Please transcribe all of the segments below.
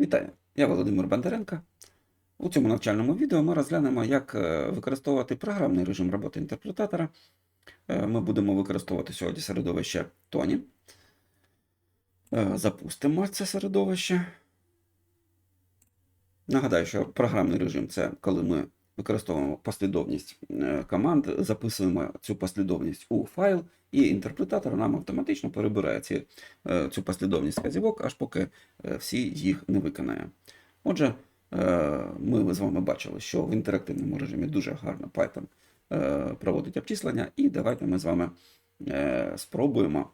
Вітаю, я Володимир Бондаренко. У цьому навчальному відео ми розглянемо, як е, використовувати програмний режим роботи інтерпретатора. Е, Ми будемо використовувати сьогодні середовище Тоні. Е, Запустимо це середовище. Нагадаю, що програмний режим це коли ми використовуємо послідовність е, команд, записуємо цю послідовність у файл, і інтерпретатор нам автоматично перебирає ці, е, цю послідовність вказівок, аж поки е, всі їх не виконає. Отже, ми з вами бачили, що в інтерактивному режимі дуже гарно Python проводить обчислення, і давайте ми з вами спробуємо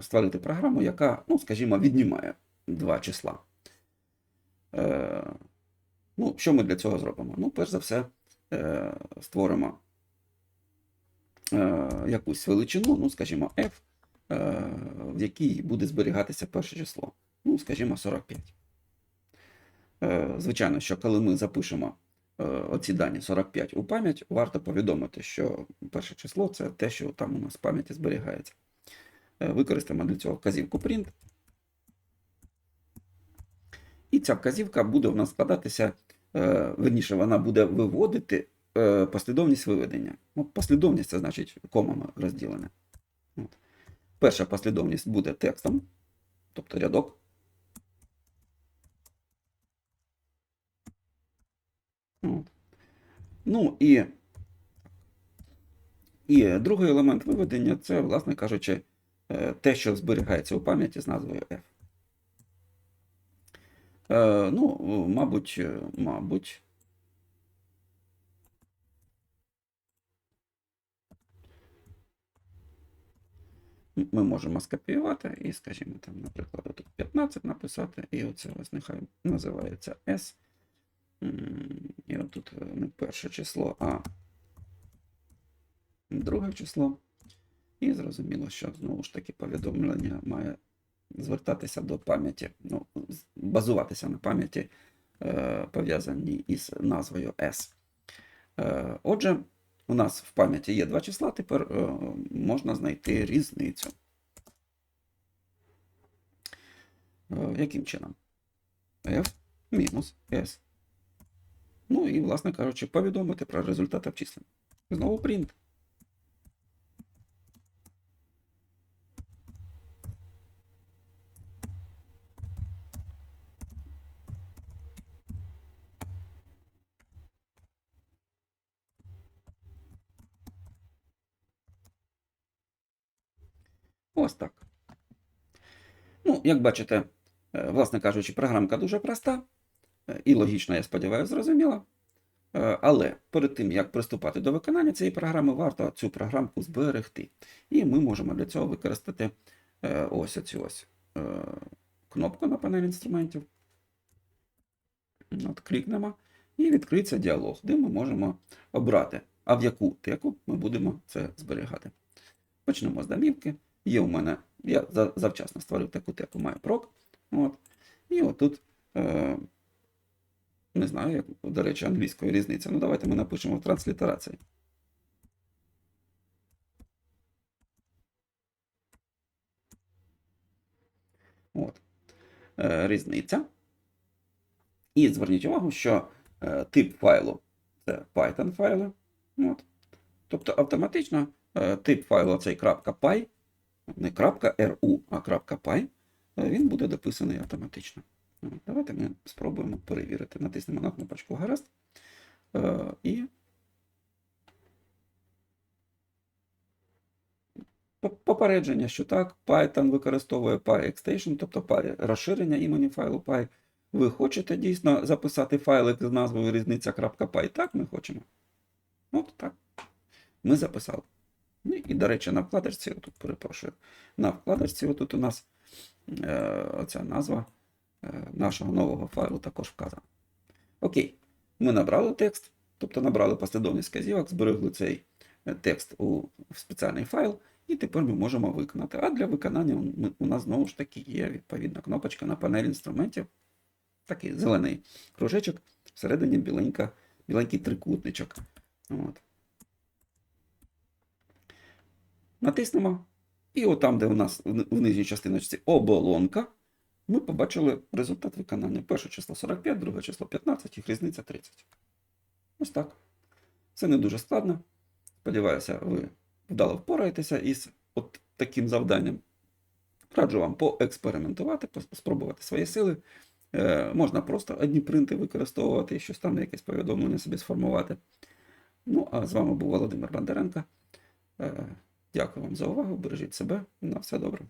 створити програму, яка, ну, скажімо, віднімає два числа. Ну, що ми для цього зробимо? Ну, перш за все, е, створимо е, якусь величину, ну, скажімо, f, е, в якій буде зберігатися перше число. Ну, скажімо, 45. Е, звичайно, що коли ми запишемо е, оці дані 45 у пам'ять, варто повідомити, що перше число це те, що там у нас в пам'яті зберігається. Е, використаємо для цього вказівку print. І ця вказівка буде в нас складатися, верніше, вона буде виводити е, послідовність виведення. От послідовність це значить комами розділене. От. Перша послідовність буде текстом, тобто рядок. Ну і, і другий елемент виведення це, власне кажучи, е, те, що зберігається у пам'яті з назвою F. Е, ну, мабуть, е, мабуть. Ми можемо скопіювати і, скажімо, там, наприклад, тут 15 написати, і оце ось нехай називається S. І отут е, не перше число, а друге число. І зрозуміло, що знову ж таки повідомлення має звертатися до пам'яті, ну, базуватися на пам'яті, е, пов'язаній із назвою S. Е, отже, у нас в пам'яті є два числа, тепер е, можна знайти різницю. Яким чином? F мінус S. Ну і, власне кажучи, повідомити про результат обчислення. Знову print. Ось так. Ну, як бачите, е, власне кажучи, програмка дуже проста е, і логічно, я сподіваюся, зрозуміла. Е, Але перед тим, як приступати до виконання цієї програми, варто цю програмку зберегти. І ми можемо для цього використати ось цю ось кнопку на панелі інструментів. От, клікнемо і відкриється діалог, де ми можемо обрати, а в яку теку ми будемо це зберігати. Почнемо з домівки. Є у мене, я завчасно створив таку теку MyProc. От. І отут, е, не знаю, як, до речі, англійською різниця. Ну, давайте ми напишемо в транслітерації. От. Е, різниця. І зверніть увагу, що е, тип файлу це Python файли. От. Тобто автоматично е, тип файлу цей .py, не .ru, а .py, е, він буде дописаний автоматично. Давайте ми спробуємо перевірити. Натиснемо на кнопочку гаразд. Е, і попередження, що так, Python використовує PyExtension, тобто розширення імені файлу Py. Ви хочете дійсно записати файлик з назвою різниця.py? Так, ми хочемо. От так. Ми записали. Ну і, до речі, на вкладочці, тут перепрошую, на вкладочці отут у нас е, оця назва е, нашого нового файлу також вказана. Окей, ми набрали текст, тобто набрали послідовність вказівок, зберегли цей е, текст у в спеціальний файл, і тепер ми можемо виконати. А для виконання у нас знову ж таки є відповідна кнопочка на панелі інструментів. Такий зелений кружечок, всередині біленька, біленький трикутничок. От. Натиснемо. І от там, де у нас в нижній частиночці оболонка, ми побачили результат виконання. Перше число 45, друге число 15, їх різниця 30. Ось так. Це не дуже складно. Сподіваюся, ви вдало впораєтеся із от таким завданням. Раджу вам поекспериментувати, спробувати свої сили. Е, можна просто одні принти використовувати і щось там, якесь повідомлення собі сформувати. Ну, а з вами був Володимир Бондаренко. Е, дякую вам за увагу. Бережіть себе. На все добре.